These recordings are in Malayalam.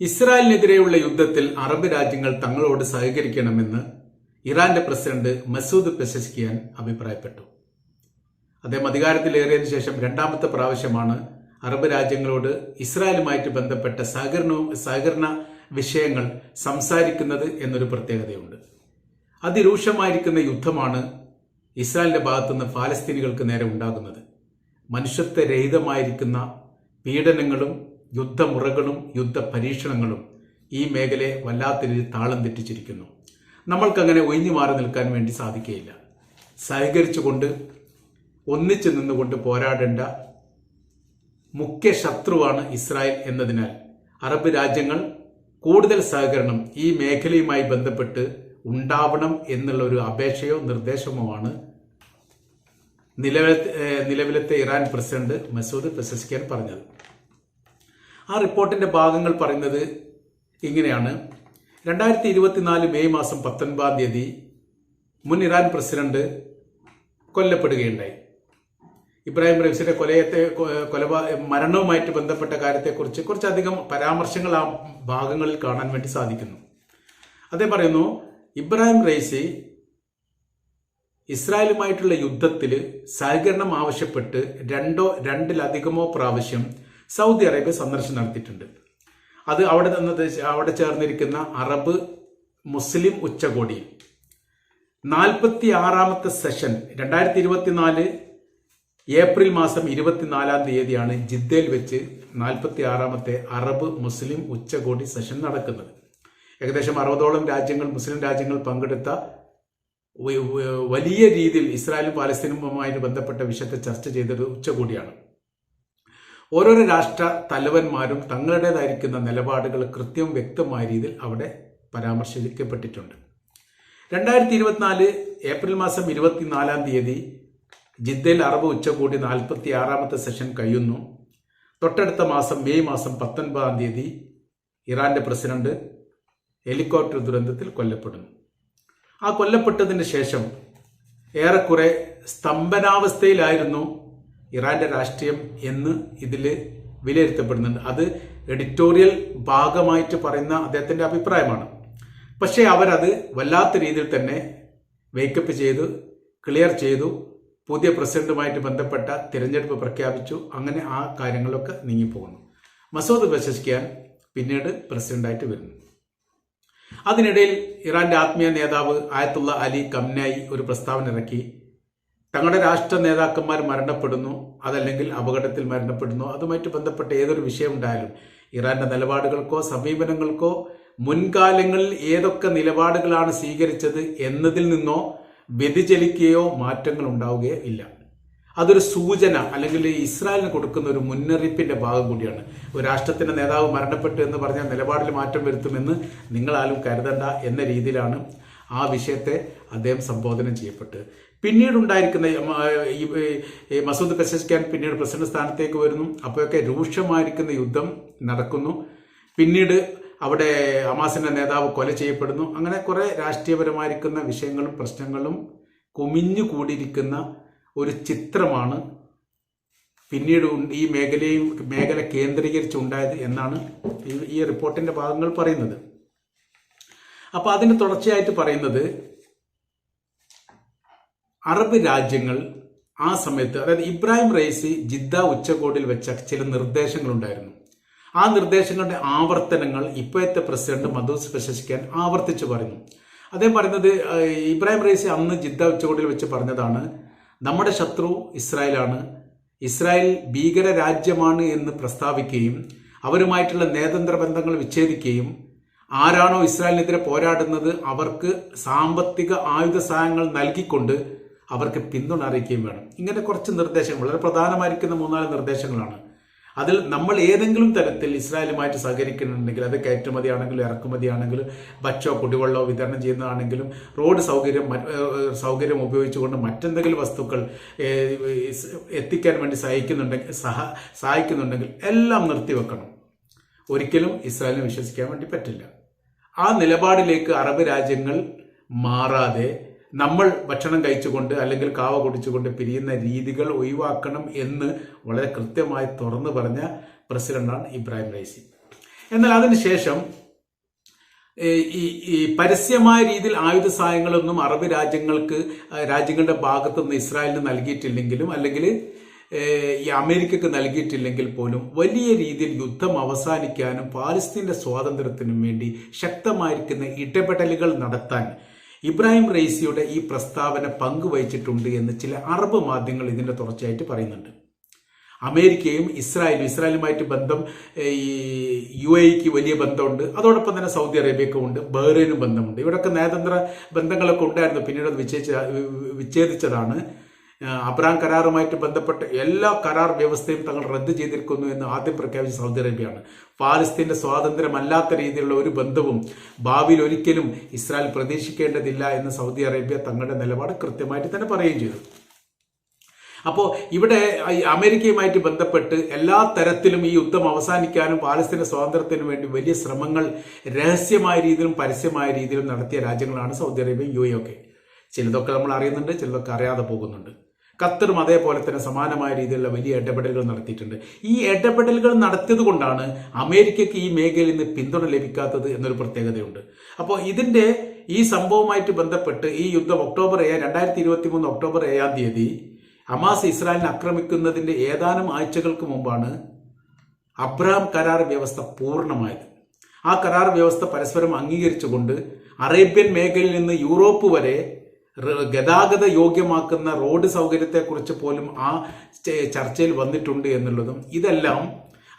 ഇസ്രായേലിനെതിരെയുള്ള യുദ്ധത്തിൽ അറബ് രാജ്യങ്ങൾ തങ്ങളോട് സഹകരിക്കണമെന്ന് ഇറാന്റെ പ്രസിഡന്റ് മസൂദ് പെസസ്കിയാൻ അഭിപ്രായപ്പെട്ടു. അദ്ദേഹം അധികാരത്തിലേറിയതിനു ശേഷം രണ്ടാമത്തെ പ്രാവശ്യമാണ് അറബ് രാജ്യങ്ങളോട് ഇസ്രായേലുമായിട്ട് ബന്ധപ്പെട്ട സഹകരണവും സഹകരണ വിഷയങ്ങൾ സംസാരിക്കുന്നത് എന്നൊരു പ്രത്യേകതയുണ്ട്. അതിരൂക്ഷമായിരിക്കുന്ന യുദ്ധമാണ് ഇസ്രായേലിന്റെ ഭാഗത്തുനിന്ന് ഫാലസ്തീനികൾക്ക് നേരെ ഉണ്ടാകുന്നത്. മനുഷ്യത്വരഹിതമായിരിക്കുന്ന പീഡനങ്ങളും യുദ്ധമുറകളും യുദ്ധ പരീക്ഷണങ്ങളും ഈ മേഖലയെ വല്ലാത്ത രീതിയിൽ താളം തെറ്റിച്ചിരിക്കുന്നു. നമ്മൾക്കങ്ങനെ ഒഴിഞ്ഞു മാറി നിൽക്കാൻ വേണ്ടി സാധിക്കുകയില്ല. സഹകരിച്ചുകൊണ്ട് ഒന്നിച്ചു നിന്നുകൊണ്ട് പോരാടേണ്ട മുഖ്യ ശത്രുവാണ് ഇസ്രായേൽ എന്നതിനാൽ അറബ് രാജ്യങ്ങൾ കൂടുതൽ സഹകരണം ഈ മേഖലയുമായി ബന്ധപ്പെട്ട് ഉണ്ടാവണം എന്നുള്ള ഒരു അപേക്ഷയോ നിർദ്ദേശമോ ആണ് നിലവിലത്തെ നിലവിലത്തെ ഇറാൻ പ്രസിഡന്റ് മസൂദ് പെസസ്കിയൻ പറഞ്ഞത്. ആ റിപ്പോർട്ടിന്റെ ഭാഗങ്ങൾ പറയുന്നത് ഇങ്ങനെയാണ്. രണ്ടായിരത്തി ഇരുപത്തിനാല് മെയ് മാസം പത്തൊൻപതാം തീയതി മുൻ ഇറാൻ പ്രസിഡന്റ് കൊല്ലപ്പെടുകയുണ്ടായി. ഇബ്രാഹിം റൈസിന്റെ കൊലയത്തെ കൊലപാ മരണവുമായിട്ട് ബന്ധപ്പെട്ട കാര്യത്തെക്കുറിച്ച് കുറച്ചധികം പരാമർശങ്ങൾ ആ ഭാഗങ്ങളിൽ കാണാൻ വേണ്ടി സാധിക്കുന്നു. അതേ പറയുന്നു ഇബ്രാഹിം റൈസി ഇസ്രായേലുമായിട്ടുള്ള യുദ്ധത്തിൽ സഹകരണം ആവശ്യപ്പെട്ട് രണ്ടോ രണ്ടിലധികമോ പ്രാവശ്യം സൗദി അറേബ്യ സന്ദർശനം നടത്തിയിട്ടുണ്ട്. അത് അവിടെ നിന്നത് അവിടെ ചേർന്നിരിക്കുന്ന അറബ് മുസ്ലിം ഉച്ചകോടി. നാൽപ്പത്തി ആറാമത്തെ സെഷൻ രണ്ടായിരത്തി ഇരുപത്തിനാല് ഏപ്രിൽ മാസം ഇരുപത്തിനാലാം തീയതിയാണ് ജിദ്ദയിൽ വെച്ച് നാൽപ്പത്തി ആറാമത്തെ അറബ് മുസ്ലിം ഉച്ചകോടി സെഷൻ നടക്കുന്നത്. ഏകദേശം അറുപതോളം രാജ്യങ്ങൾ മുസ്ലിം രാജ്യങ്ങൾ പങ്കെടുത്ത വലിയ രീതിയിൽ ഇസ്രായേലും പാലസ്തീനുമായിട്ട് ബന്ധപ്പെട്ട വിഷയത്തെ ചർച്ച ചെയ്തൊരു ഉച്ചകോടിയാണ്. ഓരോരോ രാഷ്ട്ര തലവന്മാരും തങ്ങളുടേതായിരിക്കുന്ന നിലപാടുകൾ കൃത്യം വ്യക്തമായ രീതിയിൽ അവിടെ പരാമർശിക്കപ്പെട്ടിട്ടുണ്ട്. രണ്ടായിരത്തി ഇരുപത്തിനാല് ഏപ്രിൽ മാസം ഇരുപത്തിനാലാം തീയതി ജിദ്ദയിൽ അറബ് ഉച്ചകോടി നാൽപ്പത്തി ആറാമത്തെ സെഷൻ കഴിയുന്നു. തൊട്ടടുത്ത മാസം മെയ് മാസം പത്തൊൻപതാം തീയതി ഇറാന്റെ പ്രസിഡന്റ് ഹെലികോപ്റ്റർ ദുരന്തത്തിൽ കൊല്ലപ്പെടുന്നു. ആ കൊല്ലപ്പെട്ടതിന് ശേഷം ഏറെക്കുറെ സ്തംഭനാവസ്ഥയിലായിരുന്നു ഇറാന്റെ രാഷ്ട്രീയം എന്ന് ഇതിൽ വിലയിരുത്തപ്പെടുന്നുണ്ട്. അത് എഡിറ്റോറിയൽ ഭാഗമായിട്ട് പറയുന്ന അദ്ദേഹത്തിന്റെ അഭിപ്രായമാണ്. പക്ഷേ അവരത് വല്ലാത്ത രീതിയിൽ തന്നെ വേക്കപ്പ് ചെയ്തു ക്ലിയർ ചെയ്തു പുതിയ പ്രസിഡന്റുമായിട്ട് ബന്ധപ്പെട്ട തിരഞ്ഞെടുപ്പ് പ്രഖ്യാപിച്ചു അങ്ങനെ ആ കാര്യങ്ങളൊക്കെ നീങ്ങിപ്പോകുന്നു. മസൂദ് പെസസ്കിയാൻ പിന്നീട് പ്രസിഡന്റായിട്ട് വരുന്നു. അതിനിടയിൽ ഇറാന്റെ ആത്മീയ നേതാവ് ആയത്തുള്ള അലി കംനായി ഒരു പ്രസ്താവന ഇറക്കി. തങ്ങളുടെ രാഷ്ട്ര നേതാക്കന്മാർ മരണപ്പെടുന്നു അതല്ലെങ്കിൽ അപകടത്തിൽ മരണപ്പെടുന്നു. അതുമായിട്ട് ബന്ധപ്പെട്ട ഏതൊരു വിഷയം ഉണ്ടായാലും ഇറാന്റെ നിലപാടുകൾക്കോ സമീപനങ്ങൾക്കോ മുൻകാലങ്ങളിൽ ഏതൊക്കെ നിലപാടുകളാണ് സ്വീകരിച്ചത് എന്നതിൽ നിന്നോ വ്യതിചലിക്കുകയോ മാറ്റങ്ങൾ ഉണ്ടാവുകയോ ഇല്ല. അതൊരു സൂചന അല്ലെങ്കിൽ ഇസ്രായേലിന് കൊടുക്കുന്ന ഒരു മുന്നറിയിപ്പിന്റെ ഭാഗം കൂടിയാണ്. ഒരു രാഷ്ട്രത്തിന്റെ നേതാവ് മരണപ്പെട്ടു എന്ന് പറഞ്ഞാൽ നിലപാടിൽ മാറ്റം വരുത്തുമെന്ന് നിങ്ങളാലും കരുതണ്ട എന്ന രീതിയിലാണ് ആ വിഷയത്തെ അദ്ദേഹം സംബോധന ചെയ്യപ്പെട്ട്. പിന്നീടുണ്ടായിരിക്കുന്ന ഈ, മസൂദ് പെസസ്കാൻ പിന്നീട് പ്രസിഡന്റ് സ്ഥാനത്തേക്ക് വരുന്നു. അപ്പോഴൊക്കെ രൂക്ഷമായിരിക്കുന്ന യുദ്ധം നടക്കുന്നു. പിന്നീട് അവിടെ അമാസിന്റെ നേതാവ് കൊല ചെയ്യപ്പെടുന്നു. അങ്ങനെ കുറെ രാഷ്ട്രീയപരമായിരിക്കുന്ന വിഷയങ്ങളും പ്രശ്നങ്ങളും കുമിഞ്ഞു കൂടിയിരിക്കുന്ന ഒരു ചിത്രമാണ് പിന്നീട് ഈ മേഖലയും മേഖല കേന്ദ്രീകരിച്ചുണ്ടായത് എന്നാണ് ഈ റിപ്പോർട്ടിന്റെ ഭാഗങ്ങൾ പറയുന്നത്. അപ്പൊ അതിന് തുടർച്ചയായിട്ട് പറയുന്നത് അറബ് രാജ്യങ്ങൾ ആ സമയത്ത് അതായത് ഇബ്രാഹിം റൈസി ജിദ്ദ ഉച്ചകോടിയിൽ വെച്ച ചില നിർദ്ദേശങ്ങളുണ്ടായിരുന്നു. ആ നിർദ്ദേശങ്ങളുടെ ആവർത്തനങ്ങൾ ഇപ്പോഴത്തെ പ്രസിഡന്റ് മധുസ് പ്രശസിക്കാൻ ആവർത്തിച്ചു പറഞ്ഞു അദ്ദേഹം പറയുന്നത് ഇബ്രാഹിം റൈസി അന്ന് ജിദ്ദ ഉച്ചകോടിയിൽ വെച്ച് പറഞ്ഞതാണ് നമ്മുടെ ശത്രു ഇസ്രായേലാണ്. ഇസ്രായേൽ ഭീകര രാജ്യമാണ് എന്ന് പ്രസ്താവിക്കുകയും അവരുമായിട്ടുള്ള നയതന്ത്ര ബന്ധങ്ങൾ വിച്ഛേദിക്കുകയും ആരാണോ ഇസ്രായേലിനെതിരെ പോരാടുന്നത് അവർക്ക് സാമ്പത്തിക ആയുധ സഹായങ്ങൾ നൽകിക്കൊണ്ട് അവർക്ക് പിന്തുണ അറിയിക്കുകയും വേണം. ഇങ്ങനെ കുറച്ച് നിർദ്ദേശങ്ങൾ വളരെ പ്രധാനമായിരിക്കുന്ന മൂന്നാൽ നിർദ്ദേശങ്ങളാണ്. അതിൽ നമ്മൾ ഏതെങ്കിലും തരത്തിൽ ഇസ്രായേലുമായിട്ട് സഹകരിക്കുന്നുണ്ടെങ്കിൽ അത് കയറ്റുമതി ആണെങ്കിലും ഇറക്കുമതി ആണെങ്കിലും ഭക്ഷോ കുടിവെള്ളമോ വിതരണം ചെയ്യുന്നതാണെങ്കിലും റോഡ് സൗകര്യം സൗകര്യം ഉപയോഗിച്ചുകൊണ്ട് മറ്റെന്തെങ്കിലും വസ്തുക്കൾ എത്തിക്കാൻ വേണ്ടി സഹായിക്കുന്നുണ്ടെങ്കിൽ സഹ സഹായിക്കുന്നുണ്ടെങ്കിൽ എല്ലാം നിർത്തിവെക്കണം. ഒരിക്കലും ഇസ്രായേലിനെ വിശ്വസിക്കാൻ വേണ്ടി പറ്റില്ല. ആ നിലപാടിലേക്ക് അറബ് രാജ്യങ്ങൾ മാറാതെ നമ്മൾ ഭക്ഷണം കഴിച്ചുകൊണ്ട് അല്ലെങ്കിൽ കാവ കുടിച്ചുകൊണ്ട് പിരിയുന്ന രീതികൾ ഒഴിവാക്കണം എന്ന് വളരെ കൃത്യമായി തുറന്നു പറഞ്ഞ പ്രസിഡന്റാണ് ഇബ്രാഹിം റൈസി എന്നാൽ അതിനുശേഷം ഈ പരസ്യമായ രീതിയിൽ ആയുധ സഹായങ്ങളൊന്നും അറബ് രാജ്യങ്ങൾക്ക് രാജ്യങ്ങളുടെ ഭാഗത്തുനിന്ന് ഇസ്രായേലിന് നൽകിയിട്ടില്ലെങ്കിലും അല്ലെങ്കിൽ ഈ അമേരിക്കക്ക് നൽകിയിട്ടില്ലെങ്കിൽ പോലും വലിയ രീതിയിൽ യുദ്ധം അവസാനിക്കാനും പാലസ്തീന്റെ സ്വാതന്ത്ര്യത്തിനും വേണ്ടി ശക്തമായിരിക്കുന്ന ഇടപെടലുകൾ നടത്താൻ ഇബ്രാഹിം റെയ്സിയുടെ ഈ പ്രസ്താവന പങ്കുവഹിച്ചിട്ടുണ്ട് എന്ന് ചില അറബ് മാധ്യമങ്ങൾ ഇതിന്റെ തുടർച്ചയായിട്ട് പറയുന്നുണ്ട്. അമേരിക്കയും ഇസ്രായേലും ഇസ്രായേലുമായിട്ട് ബന്ധം ഈ യു എക്ക് വലിയ ബന്ധമുണ്ട്. അതോടൊപ്പം തന്നെ സൗദി അറേബ്യക്കും ഉണ്ട് ബഹ്റൈനും ബന്ധമുണ്ട്. ഇവിടെയൊക്കെ നയതന്ത്ര ബന്ധങ്ങളൊക്കെ ഉണ്ടായിരുന്നു. പിന്നീട് അത് വിച്ഛേദിച്ച വിച്ഛേദിച്ചതാണ്. അബ്രാം കരാറുമായിട്ട് ബന്ധപ്പെട്ട എല്ലാ കരാർ വ്യവസ്ഥയും തങ്ങൾ റദ്ദ് ചെയ്തിരിക്കുന്നു എന്ന് ആദ്യം പ്രഖ്യാപിച്ച സൗദി അറേബ്യയാണ്. പാലസ്തീന്റെ സ്വാതന്ത്ര്യമല്ലാത്ത രീതിയിലുള്ള ഒരു ബന്ധവും ഭാവിയിൽ ഒരിക്കലും ഇസ്രായേൽ പ്രതീക്ഷിക്കേണ്ടതില്ല എന്ന് സൗദി അറേബ്യ തങ്ങളുടെ നിലപാട് കൃത്യമായിട്ട് തന്നെ പറയുകയും ചെയ്തു. അപ്പോൾ ഇവിടെ അമേരിക്കയുമായിട്ട് ബന്ധപ്പെട്ട് എല്ലാ തരത്തിലും ഈ യുദ്ധം അവസാനിക്കാനും പാലസ്തീന്റെ സ്വാതന്ത്ര്യത്തിനു വേണ്ടി വലിയ ശ്രമങ്ങൾ രഹസ്യമായ രീതിയിലും പരസ്യമായ രീതിയിലും നടത്തിയ രാജ്യങ്ങളാണ് സൗദി അറേബ്യയും യു ഒക്കെ. ചിലതൊക്കെ നമ്മൾ അറിയുന്നുണ്ട് ചിലതൊക്കെ അറിയാതെ പോകുന്നുണ്ട്. ഖത്തറും അതേപോലെ തന്നെ സമാനമായ രീതിയിലുള്ള വലിയ ഇടപെടലുകൾ നടത്തിയിട്ടുണ്ട്. ഈ ഇടപെടലുകൾ നടത്തിയത് കൊണ്ടാണ് അമേരിക്കയ്ക്ക് ഈ മേഖലയിൽ നിന്ന് പിന്തുണ ലഭിക്കാത്തത് എന്നൊരു പ്രത്യേകതയുണ്ട്. അപ്പോൾ ഇതിന്റെ ഈ സംഭവവുമായിട്ട് ബന്ധപ്പെട്ട് ഈ യുദ്ധം ഒക്ടോബർ ഏഴ് രണ്ടായിരത്തി ഇരുപത്തി മൂന്ന് ഒക്ടോബർ ഏഴാം തീയതി അമാസ് ഇസ്രായേലിനെ ആക്രമിക്കുന്നതിന്റെ ഏതാനും ആഴ്ചകൾക്ക് മുമ്പാണ് അബ്രഹാം കരാർ വ്യവസ്ഥ പൂർണമായത്. ആ കരാർ വ്യവസ്ഥ പരസ്പരം അംഗീകരിച്ചുകൊണ്ട് അറേബ്യൻ മേഖലയിൽ നിന്ന് യൂറോപ്പ് വരെ ഗതാഗത യോഗ്യമാക്കുന്ന റോഡ് സൗകര്യത്തെക്കുറിച്ച് പോലും ആ ചർച്ചയിൽ വന്നിട്ടുണ്ട് എന്നുള്ളതും ഇതെല്ലാം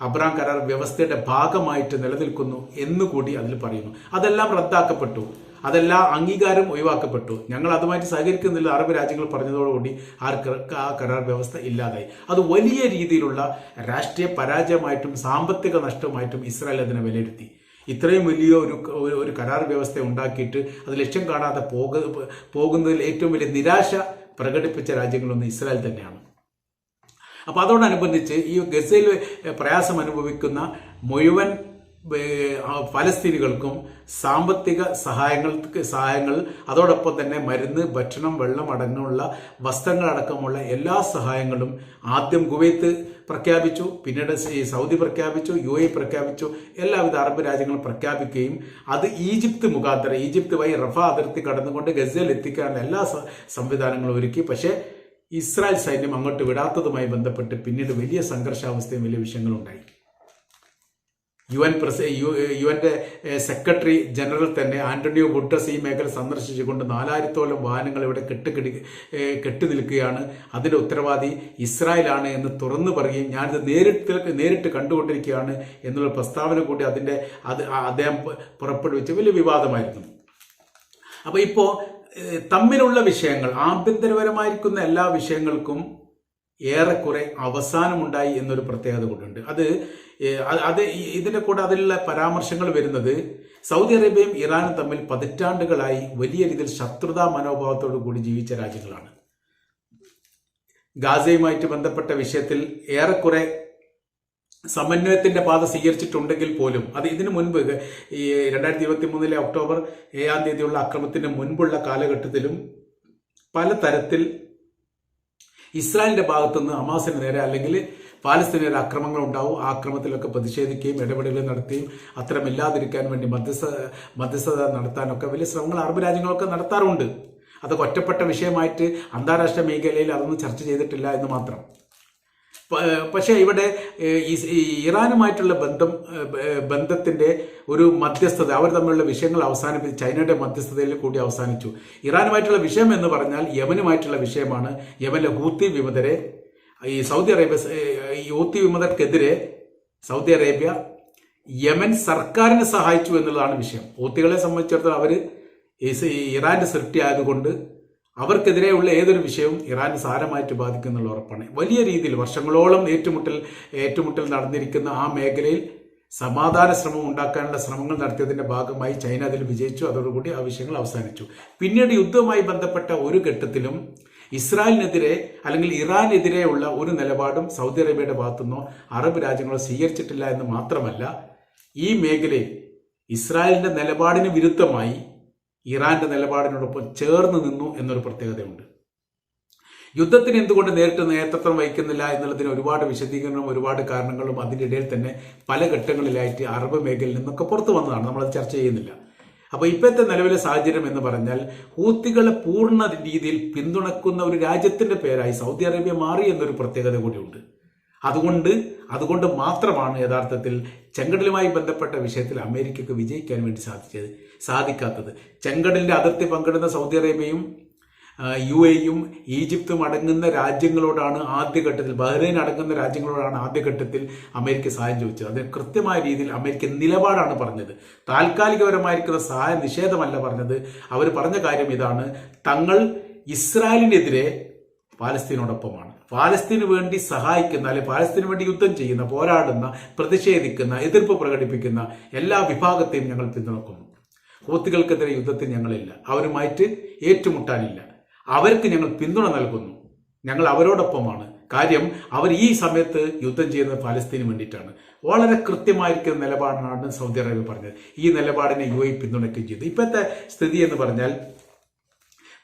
അബ്രാം കരാർ വ്യവസ്ഥയുടെ ഭാഗമായിട്ട് നിലനിൽക്കുന്നു എന്നുകൂടി അതിൽ പറയുന്നു. അതെല്ലാം റദ്ദാക്കപ്പെട്ടു. അതെല്ലാം അംഗീകാരം ഒഴിവാക്കപ്പെട്ടു. ഞങ്ങൾ അതുമായിട്ട് സഹകരിക്കുന്നില്ല അറബ് രാജ്യങ്ങൾ പറഞ്ഞതോടുകൂടി ആ കരാർ വ്യവസ്ഥ ഇല്ലാതായി. അത് വലിയ രീതിയിലുള്ള രാഷ്ട്രീയ പരാജയമായിട്ടും സാമ്പത്തിക നഷ്ടമായിട്ടും ഇസ്രായേൽ അതിനെ വിലയിരുത്തി. ഇത്രയും വലിയ ഒരു ഒരു- കരാർ വ്യവസ്ഥ ഉണ്ടാക്കിയിട്ട് അത് ലക്ഷ്യം കാണാതെ പോക പോകുന്നതിൽ ഏറ്റവും വലിയ നിരാശ പ്രകടിപ്പിച്ച രാജ്യങ്ങളൊന്ന് ഇസ്രായേൽ തന്നെയാണ്. അപ്പോൾ അതോടനുബന്ധിച്ച് ഈ ഗസയിൽ പ്രയാസം അനുഭവിക്കുന്ന മുഴുവൻ ഫലസ്തീനികൾക്കും സാമ്പത്തിക സഹായങ്ങൾ സഹായങ്ങൾ അതോടൊപ്പം തന്നെ മരുന്ന് ഭക്ഷണം വെള്ളം അടങ്ങുള്ള വസ്ത്രങ്ങളടക്കമുള്ള എല്ലാ സഹായങ്ങളും ആദ്യം കുവൈത്ത് പ്രഖ്യാപിച്ചു പിന്നീട് സൗദി പ്രഖ്യാപിച്ചു യു എ പ്രഖ്യാപിച്ചു എല്ലാവിധ അറബ് രാജ്യങ്ങളും പ്രഖ്യാപിക്കുകയും അത് ഈജിപ്ത് മുഖാന്തരം ഈജിപ്ത് വഴി റഫ അതിർത്തി കടന്നുകൊണ്ട് ഗസയിൽ എത്തിക്കാനുള്ള എല്ലാ സംവിധാനങ്ങളും ഒരുക്കി. പക്ഷേ ഇസ്രായേൽ സൈന്യം അങ്ങോട്ട് വിടാത്തതുമായി ബന്ധപ്പെട്ട് പിന്നീട് വലിയ സംഘർഷാവസ്ഥയും വലിയ വിഷയങ്ങളും ഉണ്ടായി യു എൻ പ്രസി യു യു എന്റെ സെക്രട്ടറി ജനറൽ തന്നെ ആന്റണിയോ ഗുട്ടസ് ഈ മേഖല സന്ദർശിച്ചുകൊണ്ട് നാലായിരത്തോളം വാഹനങ്ങൾ ഇവിടെ കെട്ടുകിടി കെട്ടി നിൽക്കുകയാണ്. അതിന്റെ ഉത്തരവാദി ഇസ്രായേലാണ് എന്ന് തുറന്നു പറയുകയും ഞാനിത് നേരിട്ട് നേരിട്ട് കണ്ടുകൊണ്ടിരിക്കുകയാണ് എന്നുള്ള പ്രസ്താവന കൂടി അതിന്റെ അത് അദ്ദേഹം പുറപ്പെടുവിച്ച് വലിയ വിവാദമായിരുന്നു. അപ്പോൾ ഇപ്പോ തമ്മിലുള്ള വിഷയങ്ങൾ ആഭ്യന്തരപരമായിരിക്കുന്ന എല്ലാ വിഷയങ്ങൾക്കും ഏറെക്കുറെ അവസാനമുണ്ടായി എന്നൊരു പ്രത്യേകത കൂടിയുണ്ട്. അത് അത് ഇതിന്റെ കൂടെ അതിലുള്ള പരാമർശങ്ങൾ വരുന്നത് സൗദി അറേബ്യയും ഇറാനും തമ്മിൽ പതിറ്റാണ്ടുകളായി വലിയ രീതിയിൽ ശത്രുതാ മനോഭാവത്തോടു കൂടി ജീവിച്ച രാജ്യങ്ങളാണ്. ഗാസയുമായിട്ട് ബന്ധപ്പെട്ട വിഷയത്തിൽ ഏറെക്കുറെ സമന്വയത്തിന്റെ പാത സ്വീകരിച്ചിട്ടുണ്ടെങ്കിൽ പോലും അത് ഇതിനു മുൻപ് ഈ രണ്ടായിരത്തി ഇരുപത്തി മൂന്നിലെ ഒക്ടോബർ ഏഴാം തീയതിയുള്ള അക്രമത്തിന് മുൻപുള്ള കാലഘട്ടത്തിലും പലതരത്തിൽ ഇസ്രായേലിന്റെ ഭാഗത്തുനിന്ന് ഹമാസിന് നേരെ അല്ലെങ്കിൽ പാലസ്തീന് ആക്രമങ്ങൾ ഉണ്ടാവും. ആ അക്രമത്തിലൊക്കെ പ്രതിഷേധിക്കുകയും ഇടപെടലുകൾ നടത്തുകയും അത്തരം ഇല്ലാതിരിക്കാൻ വേണ്ടി മധ്യസ്ഥ മധ്യസ്ഥത നടത്താനൊക്കെ വലിയ ശ്രമങ്ങൾ അറബ് രാജ്യങ്ങളൊക്കെ നടത്താറുണ്ട്. അതൊക്കെ ഒറ്റപ്പെട്ട വിഷയമായിട്ട് അന്താരാഷ്ട്ര മേഖലയിൽ അതൊന്നും ചർച്ച ചെയ്തിട്ടില്ല എന്ന് മാത്രം. പക്ഷേ ഇവിടെ ഇറാനുമായിട്ടുള്ള ബന്ധം ബന്ധത്തിന്റെ ഒരു മധ്യസ്ഥത അവർ തമ്മിലുള്ള വിഷയങ്ങൾ അവസാനിപ്പിച്ച് ചൈനയുടെ മധ്യസ്ഥതയിൽ കൂടി അവസാനിച്ചു. ഇറാനുമായിട്ടുള്ള വിഷയം എന്ന് പറഞ്ഞാൽ യമനുമായിട്ടുള്ള വിഷയമാണ്. യമനിലെ ഹൂത്തി വിമതരെ ഈ സൗദി അറേബ്യ ഈ ഹൂത്തി വിമതർക്കെതിരെ സൗദി അറേബ്യ യമൻ സർക്കാരിനെ സഹായിച്ചു എന്നുള്ളതാണ് വിഷയം. ഹൂത്തികളെ സംബന്ധിച്ചിടത്തോളം അവർ ഇറാന്റെ സൃഷ്ടി ആയതുകൊണ്ട് അവർക്കെതിരെയുള്ള ഏതൊരു വിഷയവും ഇറാൻ സാരമായിട്ട് ബാധിക്കുന്നുള്ള ഉറപ്പാണ്. വലിയ രീതിയിൽ വർഷങ്ങളോളം ഏറ്റുമുട്ടൽ ഏറ്റുമുട്ടൽ നടന്നിരിക്കുന്ന ആ മേഖലയിൽ സമാധാന ശ്രമം ഉണ്ടാക്കാനുള്ള ശ്രമങ്ങൾ നടത്തിയതിന്റെ ഭാഗമായി ചൈന അതിൽ വിജയിച്ചു. അതോടുകൂടി ആ വിഷയങ്ങൾ അവസാനിച്ചു. പിന്നീട് യുദ്ധവുമായി ബന്ധപ്പെട്ട ഒരു ഘട്ടത്തിലും ഇസ്രായേലിനെതിരെ അല്ലെങ്കിൽ ഇറാനെതിരെയുള്ള ഒരു നിലപാടും സൗദി അറേബ്യയുടെ ഭാഗത്തുനിന്നോ അറബ് രാജ്യങ്ങളോ സ്വീകരിച്ചിട്ടില്ല എന്ന് മാത്രമല്ല ഈ മേഖലയിൽ ഇസ്രായേലിന്റെ നിലപാടിന് വിരുദ്ധമായി ഇറാന്റെ നിലപാടിനോടൊപ്പം ചേർന്ന് നിന്നു എന്നൊരു പ്രത്യേകതയുണ്ട്. യുദ്ധത്തിന് എന്തുകൊണ്ട് നേരിട്ട് നേതൃത്വം വഹിക്കുന്നില്ല എന്നുള്ളതിന് ഒരുപാട് വിശദീകരണവും ഒരുപാട് കാരണങ്ങളും അതിന്റെ ഇടയിൽ തന്നെ പല ഘട്ടങ്ങളിലായിട്ട് അറബ് മേഖലയിൽ നിന്നൊക്കെ പുറത്തു വന്നതാണ്. നമ്മളത് ചർച്ച ചെയ്യുന്നില്ല. അപ്പോൾ ഇപ്പോഴത്തെ നിലവിലെ സാഹചര്യം എന്ന് പറഞ്ഞാൽ ഹൂത്തികളെ പൂർണ രീതിയിൽ പിന്തുണക്കുന്ന ഒരു രാജ്യത്തിന്റെ പേരായി സൗദി അറേബ്യ മാറി എന്നൊരു പ്രത്യേകത കൂടിയുണ്ട്. അതുകൊണ്ട് അതുകൊണ്ട് മാത്രമാണ് യഥാർത്ഥത്തിൽ ചെങ്കടലുമായി ബന്ധപ്പെട്ട വിഷയത്തിൽ അമേരിക്കക്ക് വിജയിക്കാൻ വേണ്ടി സാധിച്ചത് സാധിക്കാത്തത്. ചെങ്കടലിന്റെ അതിർത്തി പങ്കിടുന്ന സൗദി അറേബ്യയും യു എയും ഈജിപ്തും അടങ്ങുന്ന രാജ്യങ്ങളോടാണ് ആദ്യഘട്ടത്തിൽ ബഹ്റൈൻ അടങ്ങുന്ന രാജ്യങ്ങളോടാണ് ആദ്യഘട്ടത്തിൽ അമേരിക്ക സഹായം ചോദിച്ചത്. അതിന് കൃത്യമായ രീതിയിൽ അമേരിക്ക നിലപാടാണ് പറഞ്ഞത്. താൽക്കാലികപരമായിരിക്കുന്ന സഹായ നിഷേധമല്ല പറഞ്ഞത്. അവർ പറഞ്ഞ കാര്യം ഇതാണ്. തങ്ങൾ ഇസ്രായേലിനെതിരെ പാലസ്തീനോടൊപ്പമാണ്. പാലസ്തീന് വേണ്ടി സഹായിക്കുന്ന അല്ലെ പാലസ്തീന് വേണ്ടി യുദ്ധം ചെയ്യുന്ന പോരാടുന്ന പ്രതിഷേധിക്കുന്ന എതിർപ്പ് പ്രകടിപ്പിക്കുന്ന എല്ലാ വിഭാഗത്തെയും ഞങ്ങൾ പിന്തുണക്കുന്നു. ഹൂത്തികൾക്കെതിരെ യുദ്ധത്തിൽ ഞങ്ങളില്ല. അവരുമായിട്ട് ഏറ്റുമുട്ടാനില്ല. അവർക്ക് ഞങ്ങൾ പിന്തുണ നൽകുന്നു. ഞങ്ങൾ അവരോടൊപ്പമാണ്. കാര്യം അവർ ഈ സമയത്ത് യുദ്ധം ചെയ്യുന്നത് പാലസ്തീന് വേണ്ടിയിട്ടാണ്. വളരെ കൃത്യമായിരിക്കുന്ന നിലപാടാണ് സൗദി അറേബ്യ പറഞ്ഞത്. ഈ നിലപാടിനെ യു എ പിന്തുണയ്ക്കുകയും ചെയ്തു. ഇപ്പോഴത്തെ സ്ഥിതി എന്ന് പറഞ്ഞാൽ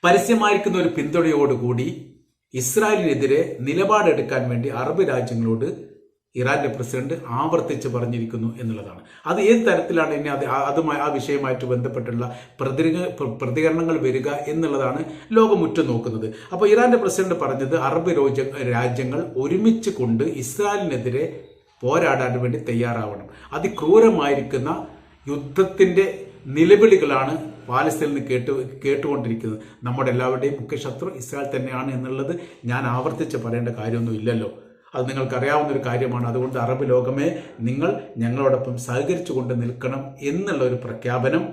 പരസ്യമായിരിക്കുന്ന ഒരു പിന്തുണയോടുകൂടി ഇസ്രായേലിനെതിരെ നിലപാടെടുക്കാൻ വേണ്ടി അറബ് രാജ്യങ്ങളോട് ഇറാന്റെ പ്രസിഡന്റ് ആവർത്തിച്ച് പറഞ്ഞിരിക്കുന്നു എന്നുള്ളതാണ്. അത് ഏത് തരത്തിലാണ് ഇനി അത് അതുമായി ആ വിഷയമായിട്ട് ബന്ധപ്പെട്ടുള്ള പ്രതിക- പ്രതികരണങ്ങൾ വരിക എന്നുള്ളതാണ് ലോകം ഉറ്റുനോക്കുന്നത്. അപ്പോൾ ഇറാന്റെ പ്രസിഡന്റ് പറഞ്ഞത് അറബ് രാജ്യ രാജ്യങ്ങൾ ഒരുമിച്ച് കൊണ്ട് ഇസ്രായേലിനെതിരെ പോരാടാൻ വേണ്ടി തയ്യാറാവണം. അതിക്രൂരമായിരിക്കുന്ന യുദ്ധത്തിന്റെ നിലവിളികളാണ് പാലസ്തീനിൽ നിന്ന് കേട്ട് കേട്ടുകൊണ്ടിരിക്കുന്നത് നമ്മുടെ എല്ലാവരുടെയും മുഖ്യ ശത്രു ഇസ്രായേൽ തന്നെയാണ് എന്നുള്ളത് ഞാൻ ആവർത്തിച്ച് പറയേണ്ട കാര്യമൊന്നും ഇല്ലല്ലോ. അത് നിങ്ങൾക്കറിയാവുന്ന ഒരു കാര്യമാണ്. അതുകൊണ്ട് അറബ് ലോകമേ നിങ്ങൾ ഞങ്ങളോടൊപ്പം സഹകരിച്ചു കൊണ്ട് നിൽക്കണം എന്നുള്ള ഒരു പ്രഖ്യാപനം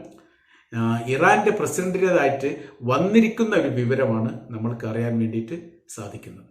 ഇറാന്റെ പ്രസിഡന്റിന്റെതായിട്ട് വന്നിരിക്കുന്ന ഒരു വിവരമാണ് നമ്മൾക്ക് അറിയാൻ വേണ്ടിയിട്ട് സാധിക്കുന്നത്.